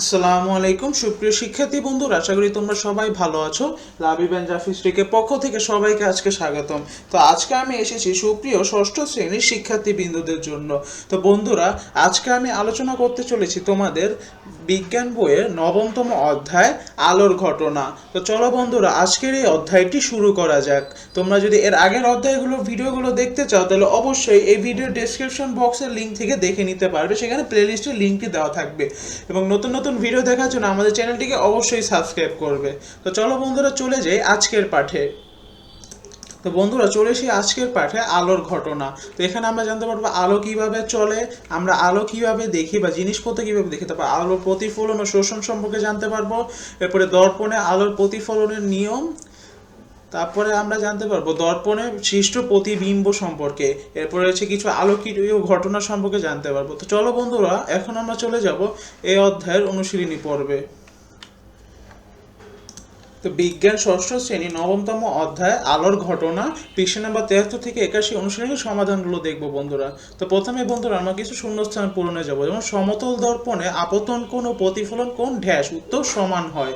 আসসালামু আলাইকুম। সুপ্রিয় শিক্ষার্থী বন্ধুরা, আশা করি তোমরা সবাই ভালো আছো। লাবিব অ্যান্ড জাফি স্ট্রিকের পক্ষ থেকে সবাইকে আজকে স্বাগতম। তো আজকে আমি এসেছি সুপ্রিয় ষষ্ঠ শ্রেণির শিক্ষার্থী বিন্দুদের জন্য। তো বন্ধুরা, আজকে আমি আলোচনা করতে চলেছি তোমাদের বিজ্ঞান বইয়ের নবমতম অধ্যায় আলোর ঘটনা। তো চলো বন্ধুরা, আজকের এই অধ্যায়টি শুরু করা যাক। তোমরা যদি এর আগের অধ্যায়গুলো, ভিডিওগুলো দেখতে চাও, তাহলে অবশ্যই এই ভিডিও ডেসক্রিপশন বক্সের লিঙ্ক থেকে দেখে নিতে পারবে। সেখানে প্লেলিস্টের লিঙ্কটি দেওয়া থাকবে। এবং নতুন নতুন ভিডিও দেখার জন্য আমাদের চ্যানেলটিকে অবশ্যই সাবস্ক্রাইব করবে। তো চলো বন্ধুরা, চলে যাই আজকের পাঠে। তো বন্ধুরা চলে এসে আজকের পাঠে আলোর ঘটনা। তো এখানে আমরা জানতে পারব আলো কীভাবে চলে, আমরা আলো কীভাবে দেখি বা জিনিসপত্র কীভাবে দেখি, তারপর আলোর প্রতিফলন ও শোষণ সম্পর্কে জানতে পারব, এরপরে দর্পণে আলোর প্রতিফলনের নিয়ম, তারপরে আমরা জানতে পারব দর্পণে সৃষ্ট প্রতিবিম্ব সম্পর্কে, এরপরে হচ্ছে কিছু আলোকীয় ঘটনা সম্পর্কে জানতে পারব। তো চলো বন্ধুরা, এখন আমরা চলে যাব এই অধ্যায়ের অনুশীলনী পর্বে। তো বিজ্ঞান ষষ্ঠ শ্রেণি নবমতম অধ্যায়, আলোর ঘটনা, পৃষ্ঠা নাম্বার তেহাত্তর থেকে একাশি অনুশীলনীর সমাধানগুলো দেখব বন্ধুরা। তো প্রথমে বন্ধুরা, আমরা কিছু শূন্যস্থান পূরণে যাব। যেমন, সমতল দর্পণে আপতন ও প্রতিফলন কোন ড্যাশ উত্তর সমান হয়।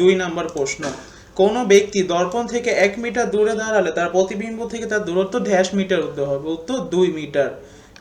দুই নাম্বার প্রশ্ন, কোনো ব্যক্তি দর্পণ থেকে এক মিটার দূরে দাঁড়ালে তার প্রতিবিম্ব থেকে তার দূরত্ব ড্যাশ মিটার হতে হবে, উত্তর দুই মিটার।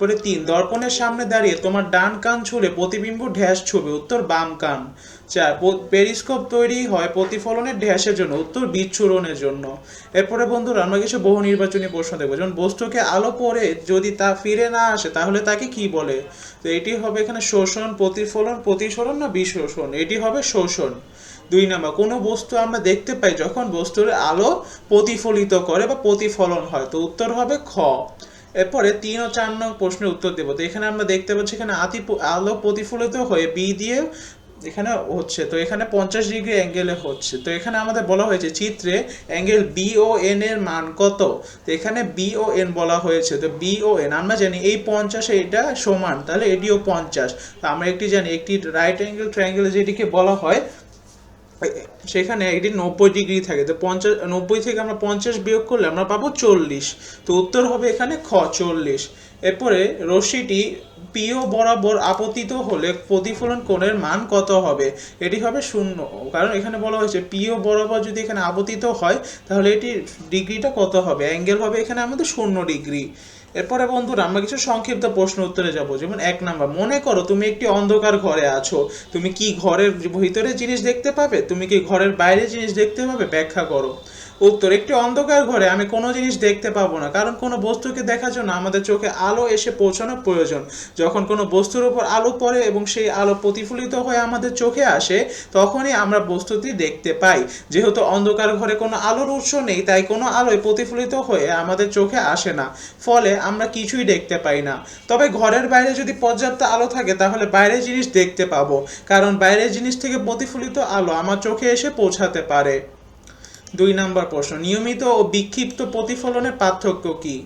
পরে তিন, দর্পণের সামনে দাঁড়িয়ে তোমার ডান কান ছুলে প্রতিবিম্ব ড্যাশ ছবি, উত্তর বাম কান। চার পেরিস্কোপ তৈরি হয় প্রতিফলনের ড্যাশের জন্য, উত্তর বিচ্ছুরণের জন্য। এরপরে বন্ধুরা, আমরা কিছু বহু নির্বাচনী প্রশ্ন দেখব। যেমন, বস্তুকে আলো পরে যদি তা ফিরে না আসে, তাহলে তাকে কি বলে? তো এটি হবে এখানে শোষণ, প্রতিফলন, প্রতিসরণ না বিশোষণ? এটি হবে শোষণ। দুই নাম্বার, কোনো বস্তু আমরা দেখতে পাই যখন বস্তুর আলো প্রতিফলিত করে বা প্রতিফলন হয়, তো উত্তর হবে খ। এরপরে তিন ও চার নং প্রশ্নের উত্তর দেবো। তো এখানে আমরা দেখতে পাচ্ছি, এখানে আতি আলো প্রতিফলিত হয়ে বি দিয়ে এখানে হচ্ছে। তো এখানে পঞ্চাশ ডিগ্রি অ্যাঙ্গেলে হচ্ছে। তো এখানে আমাদের বলা হয়েছে, চিত্রে অ্যাঙ্গেল বি ও এন এর মান কত? তো এখানে বি ও এন বলা হয়েছে। তো বি ও এন আমরা জানি এই পঞ্চাশে এটা সমান, তাহলে এটিও পঞ্চাশ। তো আমরা একটি জানি, একটি রাইট অ্যাঙ্গেল ট্রায়াঙ্গেল যেটিকে বলা হয় সেখানে এটি নব্বই ডিগ্রি থাকে। তো পঞ্চাশ, নব্বই থেকে আমরা পঞ্চাশ বিয়োগ করলে আমরা পাবো চল্লিশ। তো উত্তর হবে এখানে খ, চল্লিশ। এরপরে রশ্মিটি পিও বরাবর আপতিত হলে প্রতিফলন কোণের মান কত হবে? এটি হবে শূন্য। কারণ এখানে বলা হয়েছে পিও বরাবর যদি এখানে আপতিত হয়, তাহলে এটি ডিগ্রিটা কত হবে? অ্যাঙ্গেল হবে এখানে আমাদের শূন্য ডিগ্রি। এরপরে বন্ধুরা, আমরা কিছু সংক্ষিপ্ত প্রশ্ন উত্তরে যাব। যেমন এক নাম্বার, মনে করো তুমি একটি অন্ধকার ঘরে আছো। তুমি কি ঘরের ভিতরে জিনিস দেখতে পাবে? তুমি কি ঘরের বাইরে জিনিস দেখতে পাবে? ব্যাখ্যা করো। উত্তর, একটি অন্ধকার ঘরে আমি কোনো জিনিস দেখতে পাবো না, কারণ কোনো বস্তুকে দেখার জন্য আমাদের চোখে আলো এসে পৌঁছানো প্রয়োজন। যখন কোনো বস্তুর উপর আলো পড়ে এবং সেই আলো প্রতিফলিত হয়ে আমাদের চোখে আসে, তখনই আমরা বস্তুটি দেখতে পাই। যেহেতু অন্ধকার ঘরে কোনো আলোর উৎস নেই, তাই কোনো আলোয় প্রতিফলিত হয়ে আমাদের চোখে আসে না। ফলে আমরা কিছুই দেখতে পাই না। তবে ঘরের বাইরে যদি পর্যাপ্ত আলো থাকে, তাহলে বাইরের জিনিস দেখতে পাবো। কারণ বাইরের জিনিস থেকে প্রতিফলিত আলো আমার চোখে এসে পৌঁছাতে পারে। দুই নাম্বার প্রশ্ন নিয়মিত ও বিক্ষিপ্ত প্রতিফলনের পার্থক্য কি?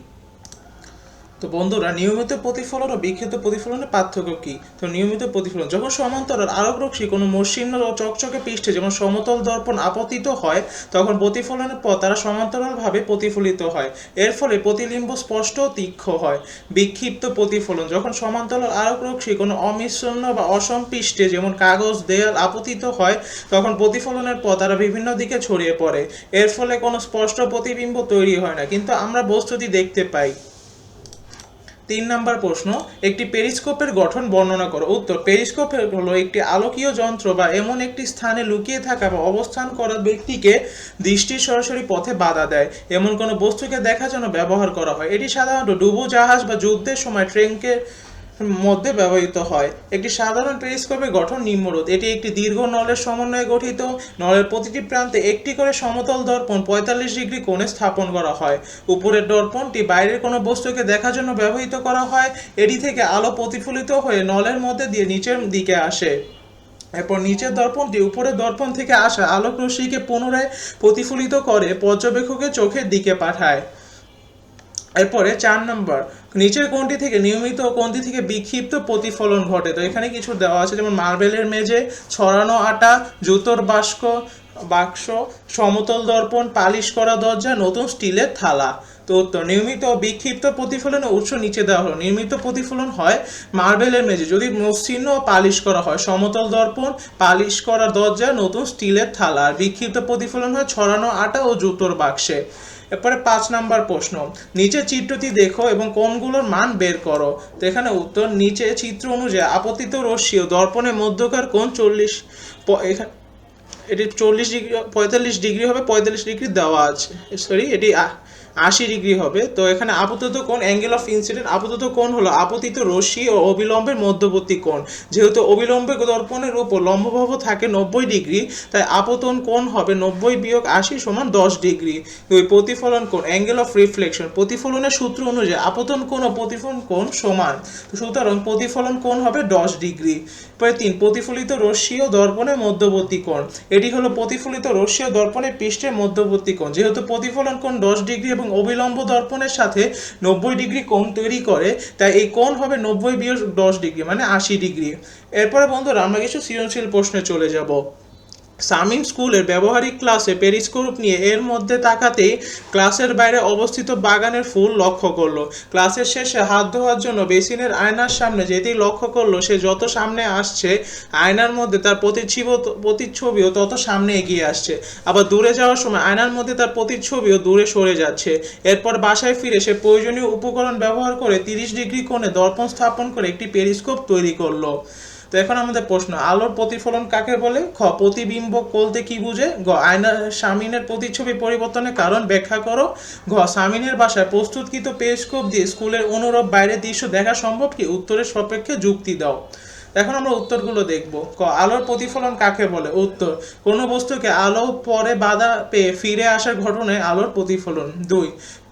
তো বন্ধুরা, নিয়মিত প্রতিফলন ও বিক্ষিপ্ত প্রতিফলনের পার্থক্য কি? তো নিয়মিত প্রতিফলন, যখন সমান্তরাল আলোক রশ্মি কোনো মসৃণ ও চকচকে পৃষ্ঠে যেমন সমতল দর্পণ আপতিত হয়, তখন প্রতিফলনের পর তারা সমান্তরালভাবে প্রতিফলিত হয়। এর ফলে প্রতিলিম্ব স্পষ্ট ও তীক্ষ্ণ হয়। বিক্ষিপ্ত প্রতিফলন, যখন সমান্তরাল আলোক রশ্মি কোনো অমিশ্রণ বা অসম পৃষ্ঠে যেমন কাগজ, দেয়াল আপতিত হয়, তখন প্রতিফলনের পর তারা বিভিন্ন দিকে ছড়িয়ে পড়ে। এর ফলে কোনো স্পষ্ট প্রতিবিম্ব তৈরি হয় না। কিন্তু আমরা বস্তুটি দেখতে পাই। তিন নাম্বার প্রশ্ন, একটি পেরিস্কোপের গঠন বর্ণনা করো। উত্তর, পেরিস্কোপ হলো একটি আলোকীয় যন্ত্র বা এমন একটি স্থানে লুকিয়ে থাকা বা অবস্থান করা ব্যক্তিকে দৃষ্টির সরাসরি পথে বাধা দেয়। এমন কোনো বস্তুকে দেখার জন্য ব্যবহার করা হয়। এটি সাধারণত ডুবো জাহাজ বা যুদ্ধের সময় ট্রেনকে মধ্যে ব্যবহৃত হয়। একটি সাধারণ পেরিস্কোপের গঠন নিম্নরূপ এটি একটি দীর্ঘ নলের সমন্বয়ে গঠিত। নলের প্রতিটি প্রান্তে একটি করে সমতল দর্পণ পঁয়তাল্লিশ ডিগ্রি কোণে স্থাপন করা হয়। উপরের দর্পণটি বাইরের কোনো বস্তুকে দেখার জন্য ব্যবহৃত করা হয়। এটি থেকে আলো প্রতিফলিত হয়ে নলের মধ্যে দিয়ে নিচের দিকে আসে। এরপর নিচের দর্পণটি উপরের দর্পণ থেকে আসা আলোক রশ্মিকে পুনরায় প্রতিফলিত করে পর্যবেক্ষকের চোখের দিকে পাঠায়। এরপরে চার নম্বর, নিচের কোনটি থেকে নিয়মিত কোনটি থেকে বিক্ষিপ্ত প্রতিফলন ঘটে। তো এখানে কিছু দেওয়া আছে, যেমন মার্বেলের মেঝে, ছড়ানো আটা, জুতোর বাস্ক বাক্স, সমতল দর্পণ, পালিশ করা দরজা, নতুন স্টিলের থালা। তো উত্তর, নিয়মিত বিক্ষিপ্ত প্রতিফলনের উৎস নিচে দেওয়া হলো। নিয়মিত প্রতিফলন হয় মার্বেলের মেঝে। যদি মসৃণ পালিশ করা হয়, সমতল দর্পণ, পালিশ করা দরজা, নতুন স্টিলের থালা। আর বিক্ষিপ্ত প্রতিফলন হয় ছড়ানো আটা ও জুতোর বাক্সে। এরপরে পাঁচ নাম্বার প্রশ্ন নিচে চিত্রটি দেখো এবং কোনগুলোর মান বের করো। তো এখানে উত্তর, নিচে চিত্র অনুযায়ী আপতিত রশ্মি ও দর্পণের মধ্যকার কোন চল্লিশ এটি চল্লিশ ডিগ্রি, পঁয়তাল্লিশ ডিগ্রি হবে, পঁয়তাল্লিশ ডিগ্রি দেওয়া আছে। সরি এটি আশি ডিগ্রি হবে। তো এখানে আপতিত কোণ অ্যাঙ্গেল অফ ইনসিডেন্ট আপতিত কোণ হলো আপতিত রশ্মি ও অবিলম্বের মধ্যবর্তী কোণ। যেহেতু অবিলম্বে দর্পণের উপর লম্বভাব থাকে নব্বই ডিগ্রি, তাই আপতন কোণ হবে নব্বই বিয়োগ আশি সমান দশ ডিগ্রি। দুই প্রতিফলন কোণ অ্যাঙ্গেল অফ রিফ্লেকশন প্রতিফলনের সূত্র অনুযায়ী আপতন কোণ ও প্রতিফলন কোণ সমান। তো সুতরাং প্রতিফলন কোণ হবে দশ ডিগ্রি। পরে তিন, প্রতিফলিত রশ্মি ও দর্পণের মধ্যবর্তী কোণ। এটি হলো প্রতিফলিত রশ্মি ও দর্পণের পৃষ্ঠের মধ্যবর্তী কোণ। যেহেতু প্রতিফলন কোণ দশ ডিগ্রি এবং অবিলম্ব দর্পণের সাথে নব্বই ডিগ্রি কোণ তৈরি করে, তাই এই কোণ হবে নব্বই বিয়োগ দশ ডিগ্রি মানে আশি ডিগ্রি। এরপরে বন্ধুরা, আমরা কিছু সৃজনশীল প্রশ্নে চলে যাব। সামিন স্কুলের ব্যবহারিক ক্লাসে পেরিস্কোপ নিয়ে এর মধ্যে তাকাতেই ক্লাসের বাইরে অবস্থিত বাগানের ফুল লক্ষ্য করল। ক্লাসের শেষে হাত ধোয়ার জন্য বেসিনের আয়নার সামনে যেতেই লক্ষ্য করল, সে যত সামনে আসছে, আয়নার মধ্যে তার প্রতিচ্ছবিও প্রতিচ্ছবিও তত সামনে এগিয়ে আসছে। আবার দূরে যাওয়ার সময় আয়নার মধ্যে তার প্রতিচ্ছবিও দূরে সরে যাচ্ছে। এরপর বাসায় ফিরে সে প্রয়োজনীয় উপকরণ ব্যবহার করে তিরিশ ডিগ্রি কোণে দর্পণ স্থাপন করে একটি পেরিস্কোপ তৈরি করল। তো এখন আমাদের প্রশ্ন, আলোর প্রতিফলন কাকে বলে? খ, প্রতিবিম্ব বলতে কি বুঝে? গ, আয়নার সামিনের প্রতিচ্ছবি পরিবর্তনের কারণ ব্যাখ্যা করো। ঘ সামিনের বাসায় প্রস্তুতকৃত পেরিস্কোপ দিয়ে স্কুলের অনুরূপ বাইরের দৃশ্য দেখা সম্ভব কি? উত্তরের সপক্ষে যুক্তি দাও। এখন আমরা উত্তরগুলো দেখব। ক, আলোর প্রতিফলন কাকে বলে? উত্তর, কোনো বস্তুকে আলো পরে বাধা পেয়ে ফিরে আসার ঘটনায় আলোর প্রতিফলন। দুই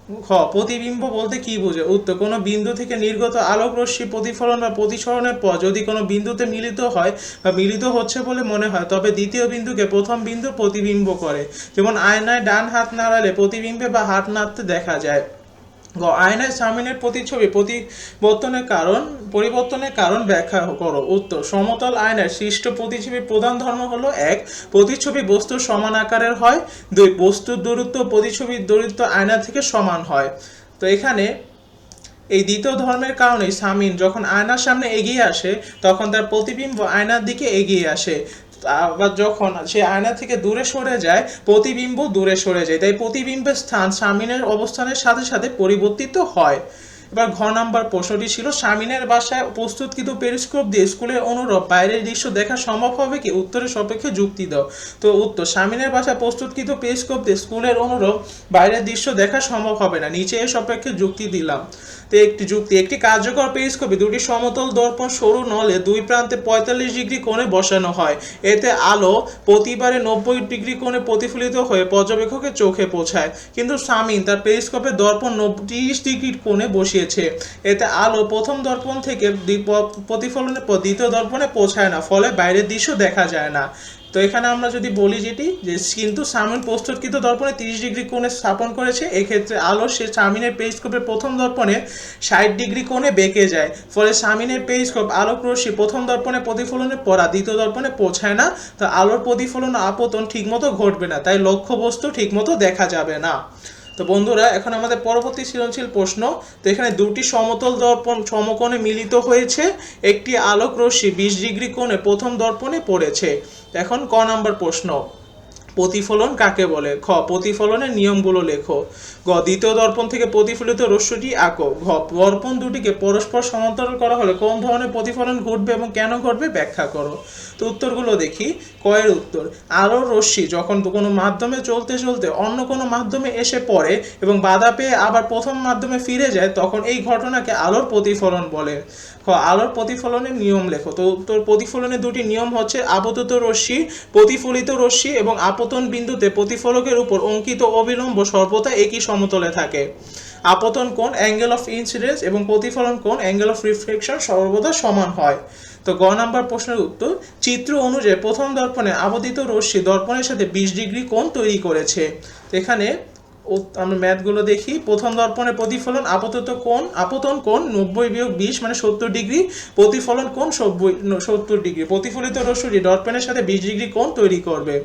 খ, প্রতিবিম্ব বলতে কি বোঝে? উত্তর, কোনো বিন্দু থেকে নির্গত আলোক রশ্মি প্রতিফলন বা প্রতিসরণের পর যদি কোনো বিন্দুতে মিলিত হয় বা মিলিত হচ্ছে বলে মনে হয়, তবে দ্বিতীয় বিন্দুকে প্রথম বিন্দু প্রতিবিম্ব করে। যেমন আয়নায় ডান হাত নাড়ালে প্রতিবিম্বে বা হাত নাড়তে দেখা যায়। গ আয়নায় সামিনের প্রতিচ্ছবি প্রতিবর্তনের কারণ, পরিবর্তনের কারণ ব্যাখ্যা করো। উত্তর, সমতল আয়নার সৃষ্ট প্রতিচ্ছবির প্রধান ধর্ম হলো এক, প্রতিচ্ছবি বস্তুর সমান আকারের হয়। দুই বস্তুর দূরত্ব প্রতিচ্ছবির দূরত্ব আয়না থেকে সমান হয়। তো এখানে এই দ্বিতীয় ধর্মের কারণেই সামিন যখন আয়নার সামনে এগিয়ে আসে, তখন তার প্রতিবিম্ব আয়নার দিকে এগিয়ে আসে। আবার যখন সে আয়না থেকে দূরে সরে যায়, প্রতিবিম্ব দূরে সরে যায়। তাই প্রতিবিম্বের স্থান সামিনের অবস্থানের সাথে সাথে পরিবর্তিত হয়। এবার ঘ নাম্বার প্রশ্নটি ছিল সামিনের বাসায় প্রস্তুতকৃত পেরিস্কোপ দিয়ে স্কুলের অনুরূপ বাইরের দৃশ্য দেখা সম্ভব হবে কি? উত্তরের সপক্ষে যুক্তি দাও। তো উত্তর সামিনের বাসায় প্রস্তুতকৃত পেরিস্কোপ দিয়ে স্কুলের অনুরূপ বাইরের দৃশ্য দেখা সম্ভব হবে না। নিচে এর সপক্ষে যুক্তি দিলাম। তো একটি যুক্তি, একটি কার্যকর পেরিস্কোপে দুটি সমতল দর্পণ সরু নলে দুই প্রান্তে পঁয়তাল্লিশ ডিগ্রি কোণে বসানো হয়। এতে আলো প্রতিবারে নব্বই ডিগ্রি কোণে প্রতিফলিত হয়ে পর্যবেক্ষকের চোখে পৌঁছায়। কিন্তু সামিন তার পেরিস্কোপের দর্পণ তিরিশ ডিগ্রি কোণে বসিয়েছে এতে আলো প্রথম দর্পণ থেকে প্রতিফলনে পর দ্বিতীয় দর্পণে পৌঁছায় না, ফলে বাইরের দৃশ্য দেখা যায় না। তো এখানে আমরা যদি বলি যেটি, যে কিন্তু সামিন প্রস্তুতকৃত দর্পণে তিরিশ ডিগ্রি কোণে স্থাপন করেছে, এক্ষেত্রে আলো সে সামিনের পেরিস্কোপের প্রথম দর্পণে ষাট ডিগ্রি কোণে বেঁকে যায়, ফলে সামিনের পেরিস্কোপ আলোক রশ্মি প্রথম দর্পণে প্রতিফলনের পর দ্বিতীয় দর্পণে পৌঁছায় না, তো আলোর প্রতিফলন আপতন ঠিকমতো ঘটবে না, তাই লক্ষ্য বস্তু ঠিকমতো দেখা যাবে না। তো বন্ধুরা, এখন আমাদের পরবর্তী সৃজনশীল প্রশ্ন। তো এখানে দুটি সমতল দর্পণ সমকোণে মিলিত হয়েছে। একটি আলোক রশ্মি বিশ ডিগ্রি কোণে প্রথম দর্পণে পড়েছে। এখন ক নাম্বার প্রশ্ন। প্রতিফলন কাকে বলে? খ প্রতিফলনের নিয়মগুলো লেখো। গ দ্বিতীয় দর্পণ থেকে প্রতিফলিত রশ্মিটি আঁকো। ঘ, দর্পণ দুটিকে পরস্পর সমান্তরাল করা হলে কোন ধরনের প্রতিফলন ঘটবে এবং কেন ঘটবে ব্যাখ্যা করো। তো উত্তরগুলো দেখি। কয়ের উত্তর, আলোর রশ্মি যখন কোনো মাধ্যমে চলতে চলতে অন্য কোনো মাধ্যমে এসে পড়ে এবং বাধা পেয়ে আবার প্রথম মাধ্যমে ফিরে যায়, তখন এই ঘটনাকে আলোর প্রতিফলন বলে। খ, আলোর প্রতিফলনের নিয়ম লেখো। তো উত্তর, প্রতিফলনের দুটি নিয়ম হচ্ছে আপতিত রশ্মি, প্রতিফলিত রশ্মি এবং আপতন বিন্দুতে প্রতিফলকের উপর অঙ্কিত অবিলম্ব সর্বদা একই সমতলে থাকে। আপতন কোণ অ্যাঙ্গেল অফ ইনসিডেন্স এবং প্রতিফলন কোণ অ্যাঙ্গেল অফ রিফ্লেকশন সর্বদা সমান হয়। তো গ নাম্বার প্রশ্নের উত্তর, চিত্র অনুযায়ী প্রথম দর্পণে আবদিত রশ্মি দর্পণের সাথে বিশ ডিগ্রি কোণ তৈরি করেছে। তো এখানে আমরা ম্যাথগুলো দেখি। প্রথম দর্পণে প্রতিফলন আপাতত কোণ, আপতন কোণ নব্বই বিয়োগ বিশ মানে সত্তর ডিগ্রি, প্রতিফলন কোণ সত্তর ডিগ্রি। প্রতিফলিত রশ্মি দর্পণের সাথে বিশ ডিগ্রি কোণ তৈরি করবে।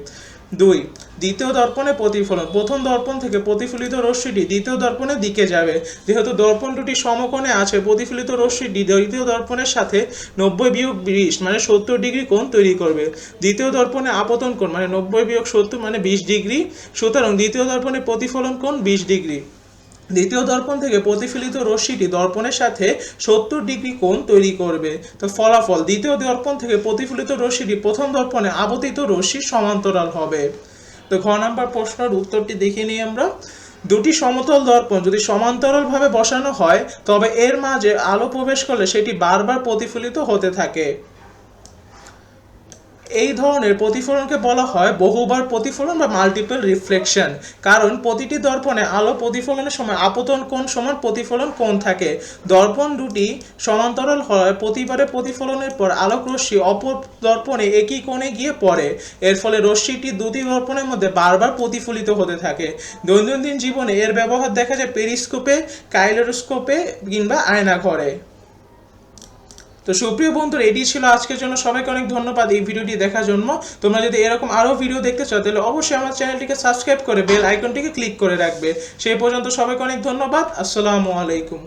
দুই, দ্বিতীয় দর্পণে প্রতিফলন। প্রথম দর্পণ থেকে প্রতিফলিত রশ্মিটি দ্বিতীয় দর্পণের দিকে যাবে। যেহেতু দর্পণ দুটি সমকোণে আছে, প্রতিফলিত রশ্মিটি দ্বিতীয় দর্পণের সাথে নব্বই বিয়োগ বিশ মানে সত্তর ডিগ্রি কোণ তৈরি করবে। দ্বিতীয় দর্পণে আপতন কোণ মানে নব্বই বিয়োগ সত্তর মানে বিশ ডিগ্রি। সুতরাং দ্বিতীয় দর্পণে প্রতিফলন কোণ বিশ ডিগ্রি। দ্বিতীয় দর্পণ থেকে প্রতিফলিত রশ্মিটি দর্পণের সাথে সত্তর ডিগ্রি কোণ তৈরি করবে। তো ফলাফল, দ্বিতীয় দর্পণ থেকে প্রতিফলিত রশ্মিটি প্রথম দর্পণে আবর্তিত রশ্মির সমান্তরাল হবে। তো ঘ নাম্বার প্রশ্নের উত্তরটি দেখে নিই আমরা। দুটি সমতল দর্পণ যদি সমান্তরালভাবে বসানো হয়, তবে এর মাঝে আলো প্রবেশ করলে সেটি বারবার প্রতিফলিত হতে থাকে। এই ধরনের প্রতিফলনকে বলা হয় বহুবার প্রতিফলন বা মাল্টিপল রিফ্লেকশন কারণ প্রতিটি দর্পণে আলো প্রতিফলনের সময় আপতন কোণ সমান প্রতিফলন কোণ থাকে। দর্পণ দুটি সমান্তরাল হয় প্রতিবারে প্রতিফলনের পর আলোক রশ্মি অপর দর্পণে একই কোণে গিয়ে পড়ে। এর ফলে রশ্মিটি দুটি দর্পণের মধ্যে বারবার প্রতিফলিত হতে থাকে। দৈনন্দিন জীবনে এর ব্যবহার দেখা যায় পেরিস্কোপে কাইলোস্কোপে কিংবা আয়নাঘরে। তো সুপ্রিয় বন্ধুরা, এটি ছিল আজকের জন্য। সবাইকে অনেক ধন্যবাদ এই ভিডিওটি দেখার জন্য। তোমরা যদি এরকম আরও ভিডিও দেখতে চাও, তাহলে অবশ্যই আমার চ্যানেলটিকে সাবস্ক্রাইব করে বেল আইকনটিকে ক্লিক করে রাখবে। সেই পর্যন্ত সবাইকে অনেক ধন্যবাদ। আসসালামু আলাইকুম।